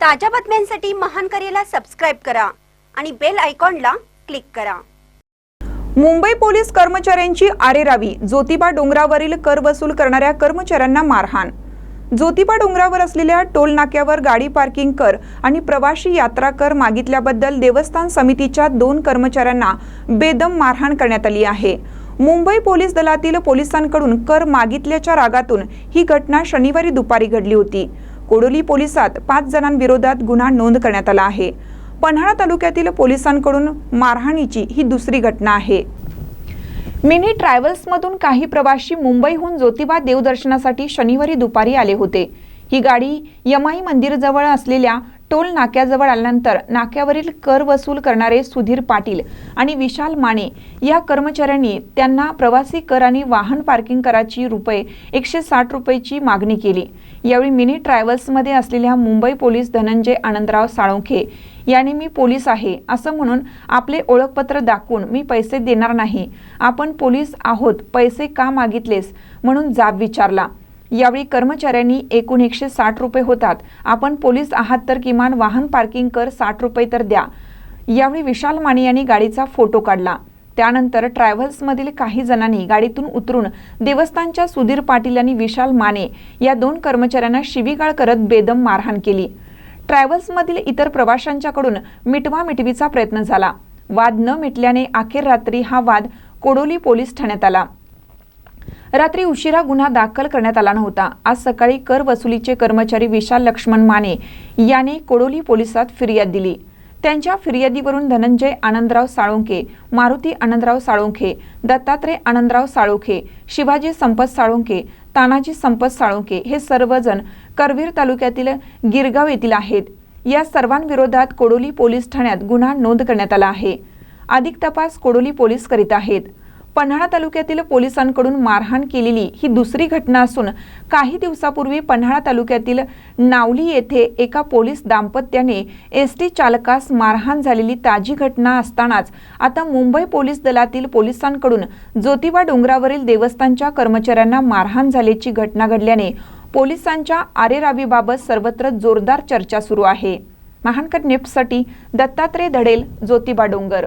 ताज्या बातम्यांसाठी महान करेला सबस्क्राईब करा आणि बेल आयकॉनला क्लिक करा. मुंबई पोलीस कर्मचाऱ्यांची आरेरावी. ज्योतिबा डोंगरावरील कर वसूल करणाऱ्या कर्मचाऱ्यांना मारहाण. ज्योतिबा डोंगरावर असलेल्या टोल नाक्यावर गाडी पार्किंग कर आणि प्रवासी यात्रा कर मागितल्याबद्दल देवस्थान समितीच्या दोन कर्मचाऱ्यांना बेदम मारहाण करण्यात आली आहे. मुंबई पोलीस दलातील पोलिसांकडून कर मागितल्याच्या रागातून ही घटना शनिवारी दुपारी घडली होती. कोडोली पोलिसात पाच जणांविरोधात गुन्हा नोंद करण्यात आला आहे. पन्हाळा तालुक्यातील पोलिसांकडून मारहाणीची ही दुसरी घटना आहे. मिनी ट्रॅव्हल्समधून काही प्रवाशी मुंबईहून ज्योतिबा देवदर्शनासाठी शनिवारी दुपारी आले होते. ही गाडी यमाई मंदिरजवळ असलेल्या टोल नाक्याजवळ आल्यानंतर नाक्यावरील कर वसूल करणारे सुधीर पाटील आणि विशाल माने या कर्मचाऱ्यांनी त्यांना प्रवासी कर आणि वाहन पार्किंग कराची रुपये एकशे साठ रुपयेची मागणी केली. यावेळी मिनी ट्रॅव्हल्समध्ये असलेल्या मुंबई पोलीस धनंजय आनंदराव साळुंखे याने मी पोलीस आहे असं म्हणून आपले ओळखपत्र दाखवून मी पैसे देणार नाही. आपण पोलीस आहोत पैसे का मागितलेस? म्हणून जाब विचारला. यावेळी कर्मचाऱ्यांनी एकूण एकशे साठ रुपये होतात. आपण पोलीस आहात तर किमान वाहन पार्किंग कर साठ रुपये तर द्या. यावेळी विशाल माने यांनी गाडीचा फोटो काढला. त्यानंतर ट्रॅव्हल्समधील काही जणांनी गाडीतून उतरून देवस्थानच्या सुधीर पाटील आणि विशाल माने या दोन कर्मचाऱ्यांना शिवीगाळ करत बेदम मारहाण केली. ट्रॅव्हल्समधील इतर प्रवाशांच्याकडून मिटवा मिटवीचा प्रयत्न झाला. वाद न मिटल्याने अखेर रात्री हा वाद कोडोली पोलीस ठाण्यात आला. रात्री उशिरा गुन्हा दाखल करण्यात आला नव्हता. आज सकाळी कर वसुलीचे कर्मचारी विशाल लक्ष्मण माने याने कोडोली पोलिसात फिर्याद दिली. त्यांच्या फिर्यादीवरून धनंजय आनंदराव साळुंखे मारुती आनंदराव साळुंखे दत्तात्रय आनंदराव साळुंखे शिवाजी संपत साळुंखे तानाजी संपत साळुंखे हे सर्वजण करवीर तालुक्यातील गिरगाव येथील आहेत. या सर्वांविरोधात कोडोली पोलीस ठाण्यात गुन्हा नोंद करण्यात आला आहे. अधिक तपास कोडोली पोलीस करीत आहेत. पन्हाळा तालुक्यातील पोलिसांकडून मारहाण केलेली ही दुसरी घटना असून काही दिवसापूर्वी पन्हाळा तालुक्यातील नावली येथे एका पोलीस दाम्पत्याने एस टी चालकास मारहाण झालेली ताजी घटना असतानाच आता मुंबई पोलीस दलातील पोलिसांकडून ज्योतिबा डोंगरावरील देवस्थानच्या कर्मचाऱ्यांना मारहाण झाल्याची घटना घडल्याने पोलिसांच्या आरेरावीबाबत सर्वत्र जोरदार चर्चा सुरू आहे. महानकर नेप्टसाठी दत्तात्रय धडेल ज्योतिबा डोंगर.